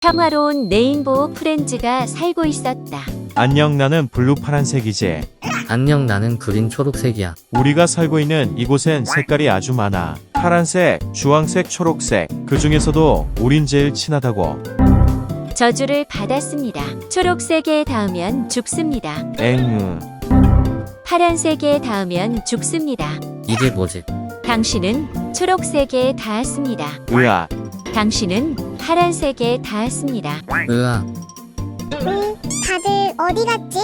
평화로운 레인보우 프렌즈가 살고 있었다. 안녕 나는 블루 파란색이지. 안녕 나는 그린 초록색이야. 우리가 살고 있는 이곳엔 색깔이 아주 많아. 파란색, 주황색, 초록색. 그 중에서도 우린 제일 친하다고. 저주를 받았습니다. 초록색에 닿으면 죽습니다. 엥. 파란색에 닿으면 죽습니다. 이게 뭐지? 당신은 초록색에 닿았습니다. 으아. 당신은 파란색에 닿았습니다. 으아, 응, 다들 어디 갔지?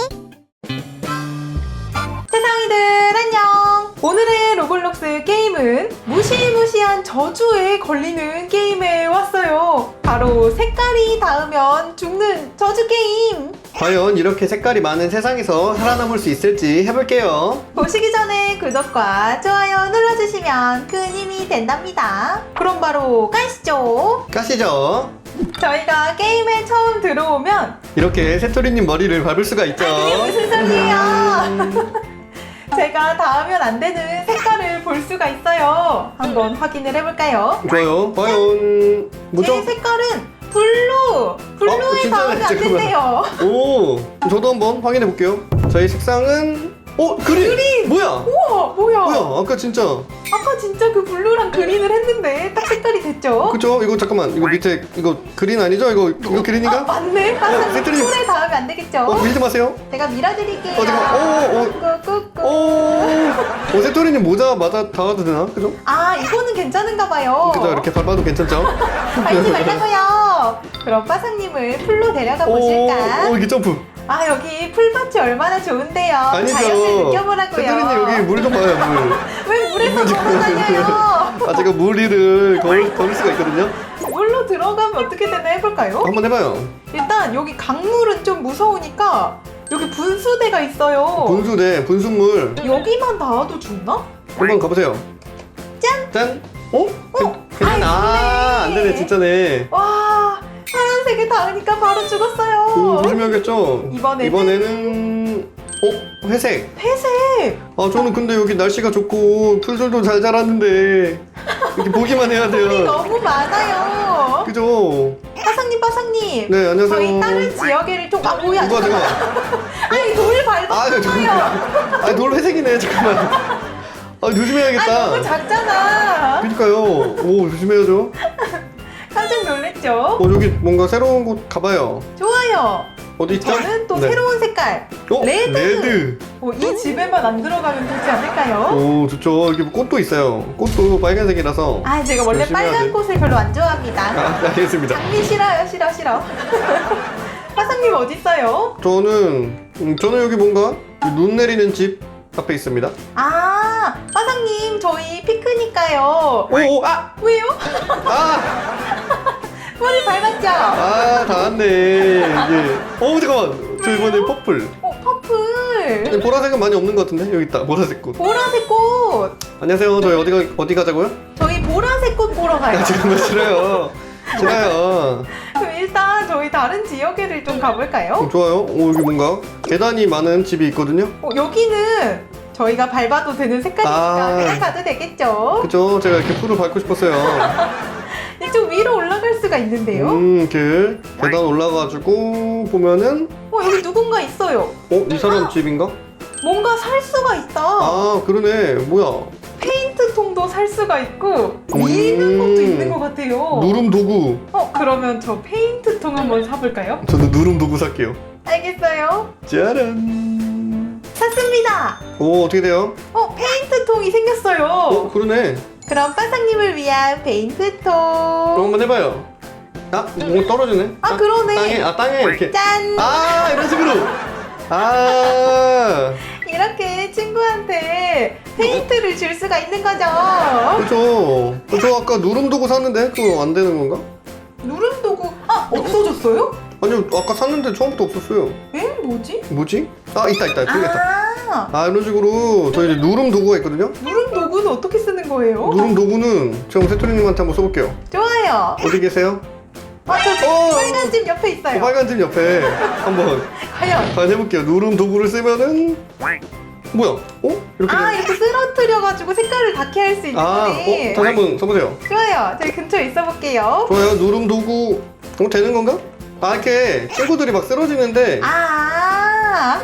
세상이들 안녕! 오늘의 로블록스 게임은 무시무시한 저주에 걸리는 게임에 왔어요. 바로 색깔이 닿으면 죽는 저주 게임! 과연 이렇게 색깔이 많은 세상에서 살아남을 수 있을지 해볼게요. 보시기 전에 구독과 좋아요 눌러주시면 큰 힘이 된답니다. 그럼 바로 가시죠! 가시죠. 저희가 게임에 처음 들어오면 이렇게 새토리님 머리를 밟을 수가 있죠. 이게 무슨 소리예요? 제가 닿으면 안 되는 색깔을 볼 수가 있어요. 한번 확인을 해볼까요? 좋아요. 과연 뭐죠? 제 색깔은 블루! 블루에 어, 진짜네. 닿으면 안 잠깐만. 된대요. 오, 저도 한번 확인해 볼게요. 저희 색상은 어 그린. 그린. 뭐야? 우와, 뭐야? 뭐야? 아까 진짜. 아까 진짜 그 블루랑 그린을 했는데 딱 색깔이 됐죠? 그죠? 이거 잠깐만. 이거 밑에 이거 그린 아니죠? 이거 이거 아, 그린인가? 맞네. 하상 색깔이- 손에 닿으면 안 되겠죠? 어 밀지 마세요. 제가 밀어드릴게요. 어, 잠깐만. 오, 오. 꾹꾹꾹. 오, 어 새토리님 모자 맞아 닿아도 되나? 그죠? 아, 이거는 괜찮은가 봐요. 그죠? 이렇게 밟아도 괜찮죠? 밟지 말라고요. 그럼 빠상님을 풀로 데려가 보실까? 오, 오 이게 점프. 아 여기 풀밭이 얼마나 좋은데요. 아니죠. 자연을 느껴보라고요. 새토리님 여기 물 좀 봐요 물. 왜 물에서 걸어 다녀요? 아 제가 물 위를 걸을, 걸을 수가 있거든요. 물로 들어가면 어떻게 되나 해볼까요? 한번 해봐요. 일단 여기 강물은 좀 무서우니까 여기 분수대가 있어요. 분수대, 분수물. 여기만 닿아도 죽나? 한번 가보세요. 짠! 짠! 어? 괜찮아. 아, 안 되네, 진짜네. 와 파란색에 닿으니까 바로 오, 죽었어요. 조심해야겠죠? 이번에는? 이번에는, 어? 회색. 회색. 아, 저는 근데 여기 날씨가 좋고, 풀들도 잘 자랐는데, 이렇게 보기만 해야 돼요. 너무 많아요. 그죠? 빠상님 빠상님. 네, 안녕하세요. 저희 다른 지역에를 좀 아 뭐야? 누가, 제가. 아니 돌 아, 밟았어요. 잠깐만. 아, 놀 회색이네, 잠깐만. 아, 아 조심해야겠다. 너무 작잖아. 그니까요. 오, 조심해야죠. 놀랬죠? 어, 여기 뭔가 새로운 곳 가봐요. 좋아요. 어디 있죠? 저는 또 네. 새로운 색깔. 어? 레드. 레드. 어, 이 집에만 안 들어가면 되지 않을까요? 오, 좋죠. 여기 꽃도 있어요. 꽃도 빨간색이라서. 아 제가 원래 빨간 돼. 꽃을 별로 안 좋아합니다. 아, 네, 알겠습니다. 장미 싫어요, 싫어, 싫어. 화상님 어디 있어요? 저는, 음, 저는 여기 뭔가 눈 내리는 집 앞에 있습니다. 아, 화상님 저희 피크니까요. 오, 오, 아! 왜요? 아! 머리 밟았죠? 아, 닿았네. 이게. 어, 잠깐만. 저 이번에 퍼플. 어, 퍼플. 보라색은 많이 없는 것 같은데? 여기 있다. 보라색 꽃. 보라색 꽃. 안녕하세요. 저희 어디, 가, 어디 가자고요? 저희 보라색 꽃 보러 가요. 아, 잠깐만, 싫어요. 싫어요. 그럼 일단 저희 다른 지역에를 좀 어, 가볼까요? 좋아요. 오, 여기 뭔가 계단이 많은 집이 있거든요. 어, 여기는 저희가 밟아도 되는 색깔이니까 아. 그냥 가도 되겠죠? 그죠? 제가 이렇게 풀을 밟고 싶었어요. 이쪽 위로 올라갈 수가 있는데요? 음, 이렇게 계단 올라가지고 보면은 어, 여기 누군가 있어요. 어? 이 사람 집인가? 뭔가 살 수가 있다. 아, 그러네. 뭐야? 페인트 통도 살 수가 있고 음. 미는 것도 있는 것 같아요. 누름 도구. 어, 그러면 저 페인트 통 한번 사볼까요? 저도 누름 도구 살게요. 알겠어요. 짜란. 샀습니다. 오, 어떻게 돼요? 어, 페인트 통이 생겼어요. 어, 그러네. 그럼 빠상님을 위한 페인트 통. 그럼 한번 해봐요. 아, 뭐 떨어지네. 아, 땅- 그러네. 땅에, 아, 땅에 이렇게. 짠! 아, 이런 식으로. 아, 이렇게 친구한테 페인트를 줄 수가 있는 거죠. 그죠. 저 아까 누름 도구 샀는데 그거 안 되는 건가? 누름 도구 아 없어졌어요? 아니요, 아까 샀는데 처음부터 없었어요. 에 뭐지? 뭐지? 아, 있다, 있다. 생겼다. 아 아, 이런 식으로 저희 이제 누름 도구가 있거든요. 누름 도구는 어떻게 거예요? 누름 도구는 제가 세토리님한테 한번 써볼게요. 좋아요. 어디 계세요? 아저 어! 빨간 집 옆에 어, 있어요. 빨간 집 옆에 한번 과연 과연 해볼게요. 누름 도구를 쓰면은 뭐야? 어? 이렇게 아 돼. 이렇게 쓰러뜨려가지고 색깔을 닿게 할수 있는 아, 거네. 어? 다시 한번 써보세요. 좋아요. 저희 근처에 있어 볼게요. 좋아요. 누름 도구 어, 되는 건가? 아, 이렇게 친구들이 막 쓰러지는데 아,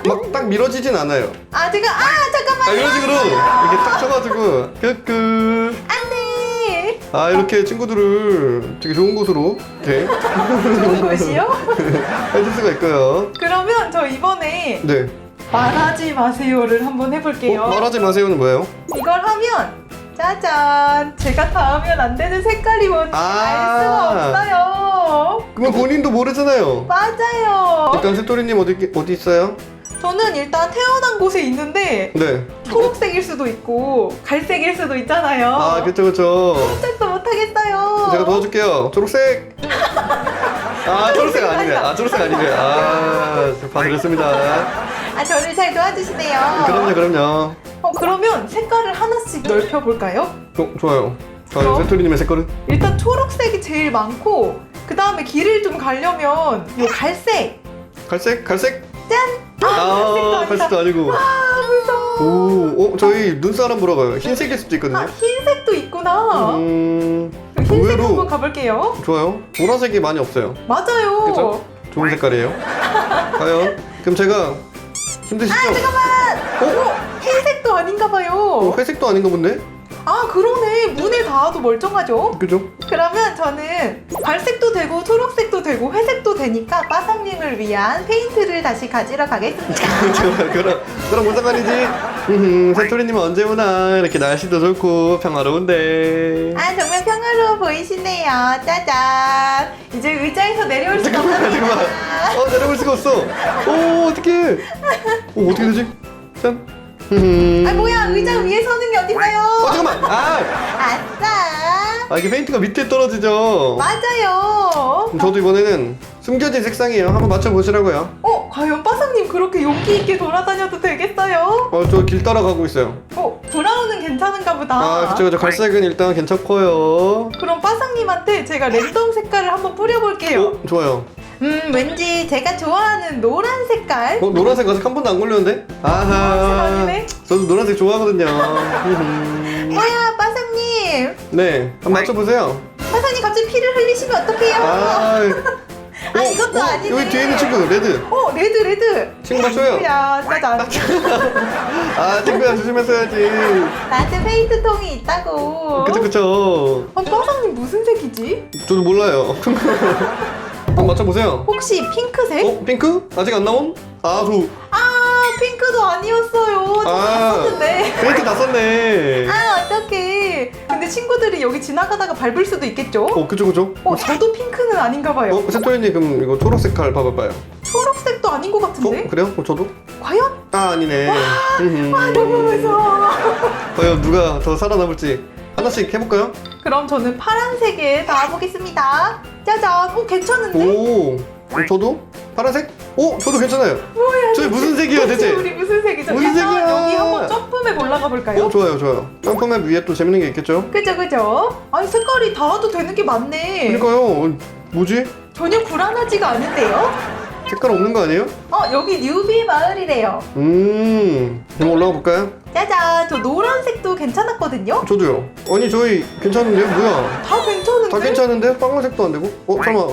막 딱 밀어지진 않아요. 아 제가 아 잠깐만. 아, 이런 식으로 이렇게 딱 쳐가지고 끄끄. 안돼. 아, 이렇게 친구들을 되게 좋은 곳으로 이렇게 좋은 것이요? 해줄 수가 있고요. 그러면 저 이번에 네. 말하지 마세요를 한번 해볼게요. 어, 말하지 마세요는 뭐예요? 이걸 하면 짜잔 제가 닿으면 안 되는 색깔이 뭔지 아. 알 수가 없어요. 그건 본인도 모르잖아요. 맞아요. 일단 새토리님 어디 어디 있어요? 저는 일단 태어난 곳에 있는데 네. 초록색일 수도 있고 갈색일 수도 있잖아요. 아, 그쵸 그쵸. 깜짝도 못하겠어요. 제가 도와줄게요. 초록색. 아, 초록색 아니네. 아, 초록색 아니네. 아, 봐드렸습니다. 아 저를 잘 도와주시네요. 그럼요, 그럼요. 어 그러면 색깔을 하나씩 넓혀 볼까요? 어, 좋아요. 그럼? 새토리님의 색깔은? 일단 초록색이 제일 많고 그 다음에 길을 좀 가려면 요 갈색. 갈색, 갈색. 짠. 아, 아, 갈색도 아니고. 아 무서워. 오, 어, 저희 눈사람 물어봐요. 흰색일 수도 있거든요. 아 흰색도 있구나. 음, 그럼 흰색 의외로- 한번 가볼게요. 좋아요. 보라색이 많이 없어요. 맞아요. 그쵸? 좋은 색깔이에요. 과연? 그럼 제가 힘드시죠? 아 잠깐만. 어? 흰색도 아닌가 어, 봐요. 회색도 아닌가 본데? 아 그러네. 문에 닿아도 멀쩡하죠. 그죠? 그러면 저는 갈색도 되고 초록색도 되고 회색도 되니까 빠상님을 위한 페인트를 다시 가지러 가겠습니다. 그럼, 그럼, 그럼 무슨 말이지? 음, 새토리님은 언제 오나? 이렇게 날씨도 좋고 평화로운데. 아 정말 평화로워 보이시네요. 짜잔. 이제 의자에서 내려올 수가 잠깐만, 없습니다. 잠깐만. 어, 내려올 수가 없어. 오, 어떡해. 오, 어떻게 되지? 짠. 음. 아 뭐야 의자 위에 서는 게 어, 어딨어요? 잠깐만. 아, 아싸. 아, 이게 페인트가 밑에 떨어지죠? 맞아요. 그럼 저도 이번에는 숨겨진 색상이에요. 한번 맞춰보시라고요. 어 과연 빠상님 그렇게 용기 있게 돌아다녀도 되겠어요? 어, 저 길 따라가고 있어요. 어 브라운은 괜찮은가 보다. 아, 그쵸, 그쵸. 갈색은 일단 괜찮고요. 그럼 빠상님한테 제가 랜덤 색깔을 한번 뿌려볼게요. 어, 좋아요. 음 왠지 제가 좋아하는 노란 색깔. 어, 노란색 아직 한 번도 안 걸렸는데? 아하. 아니네? 저도 노란색 좋아하거든요. 음. 뭐야 빠상님. 네, 한번 맞춰보세요. 빠상님 갑자기 피를 흘리시면 어떡해요? 아, 아, 이것도 아니네. 여기 뒤에 있는 친구, 레드. 어 레드 레드. 친구 맞춰요. 야 짜잔. 아, 친구야, 조심했어야지. 나한테 페인트 통이 있다고. 그쵸, 그쵸. 아 빠상님 무슨 색이지? 저도 몰라요. 한번 맞춰보세요. 혹시 핑크색? 어, 핑크? 아직 안 나온? 아, 저 아 핑크도 아니었어요. 저 아. 봤었는데. 페인트 다 썼네. 아 어떡해. 근데 친구들이 여기 지나가다가 밟을 수도 있겠죠? 어, 그쵸, 그쵸. 어 저도 핑크는 아닌가 봐요. 어, 세토리님 그럼 이거 초록 색깔 봐봐봐요. 초록색도 아닌 것 어, 같은데? 그래요? 어, 저도? 과연? 아, 아니네. 음흠. 아 너무 무서워. 과연 누가 더 살아남을지 하나씩 해볼까요? 그럼 저는 파란색에 닿아보겠습니다. 짜잔. 어 괜찮은데? 오, 어, 저도 파란색? 오, 저도 괜찮아요. 뭐야? 저희 무슨 색이에요, 대체? 우리 무슨 색이죠? 무슨 색이야? 여기 한번 점프맵 올라가 볼까요? 어, 좋아요, 좋아요. 점프맵 위에 또 재밌는 게 있겠죠? 그죠 그죠? 아니 색깔이 닿아도 되는 게 많네. 그러니까요. 어, 뭐지? 전혀 불안하지가 않은데요? 색깔 없는 거 아니에요? 어 여기 뉴비 마을이래요. 음, 한번 올라가 볼까요? 짜잔 저 노란색도 괜찮았거든요. 저도요. 아니, 저희 괜찮은데요? 뭐야? 다? 다 괜찮은데? 빨간색도 안 되고? 어, 설마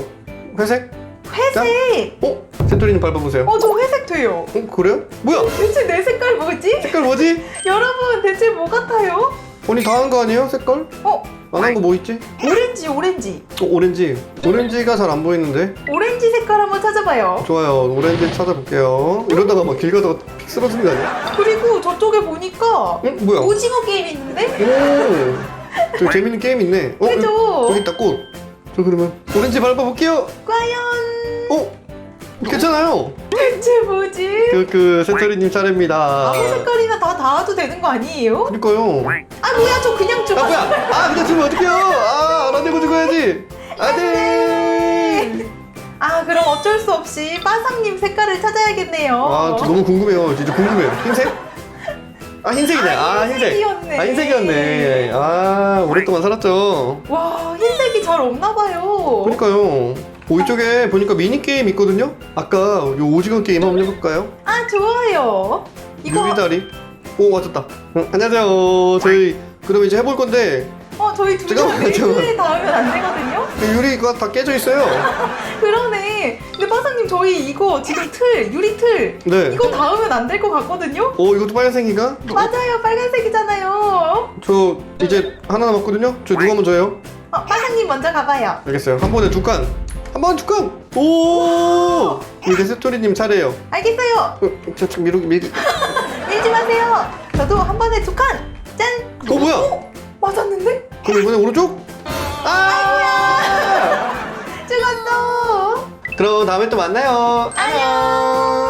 회색? 회색. 어? 세토리님 밟아보세요. 어 저 회색 돼요. 어, 그래요? 뭐야? 대체 내 색깔 뭐지? 색깔 뭐지? 여러분 대체 뭐 같아요? 언니 다 한 거 아니에요? 색깔? 어 안 한 거 뭐 있지? 오렌지 오렌지 어, 오렌지. 오렌지가 잘 안 보이는데? 오렌지 색깔 한번 찾아봐요. 좋아요. 오렌지 찾아볼게요. 이러다가 막 길 가다가 픽 쓰러지는 거 아니야? 그리고 저쪽에 보니까 응? 뭐야? 오징어 게임 있는데? 오! 저 재밌는 게임 있네. 어? 그죠? 여기, 여기 있다, 꽃. 저 그러면 오렌지 밟아볼게요. 과연 어? 괜찮아요. 대체 뭐지? 그, 그, 세토리님 차례입니다. 아무 색깔이나 다 닿아도 되는 거 아니에요? 그니까요. 아 뭐야 저 그냥 아, 죽었어. 뭐야? 아, 그냥 죽으면 어떡해요? 아, 알아내고 죽어야지. 안 돼! 아 그럼 어쩔 수 없이 빠상님 색깔을 찾아야겠네요. 아, 저 너무 궁금해요. 진짜 궁금해요. 흰색? 아, 흰색이네. 아, 아, 흰색. 흰색이었네. 아, 흰색이었네. 아, 오랫동안 살았죠. 와 흰색이 잘 없나 봐요. 그러니까요. 오, 이쪽에 보니까 미니 게임 있거든요? 아까 요 오징어 게임 한번 해볼까요? 아 좋아요. 이거 유비다리. 오, 맞았다. 응, 안녕하세요. 저희 그럼 이제 해볼 건데 어, 저희 둘다 잠깐만요, 왜 잠깐만. 틀에 닿으면 안 되거든요? 유리가 다 깨져 있어요. 그러네. 저희 이거 지금 틀, 유리 틀. 네. 이거 닿으면 안 될 것 같거든요? 오 이것도 빨간색인가? 맞아요. 빨간색이잖아요. 저 이제 하나 남았거든요. 저 누가 먼저 해요? 어, 빠사님 먼저 가봐요. 알겠어요. 한 번에 두 칸. 한 번 두 칸. 오. 이제 스토리님 차례예요. 알겠어요. 어, 저, 저 미루 미. 밀지 마세요. 저도 한 번에 두 칸. 짠. 어 뭐야? 어? 맞았는데? 그럼 이번에 오른쪽? 다음에 또 만나요. 안녕.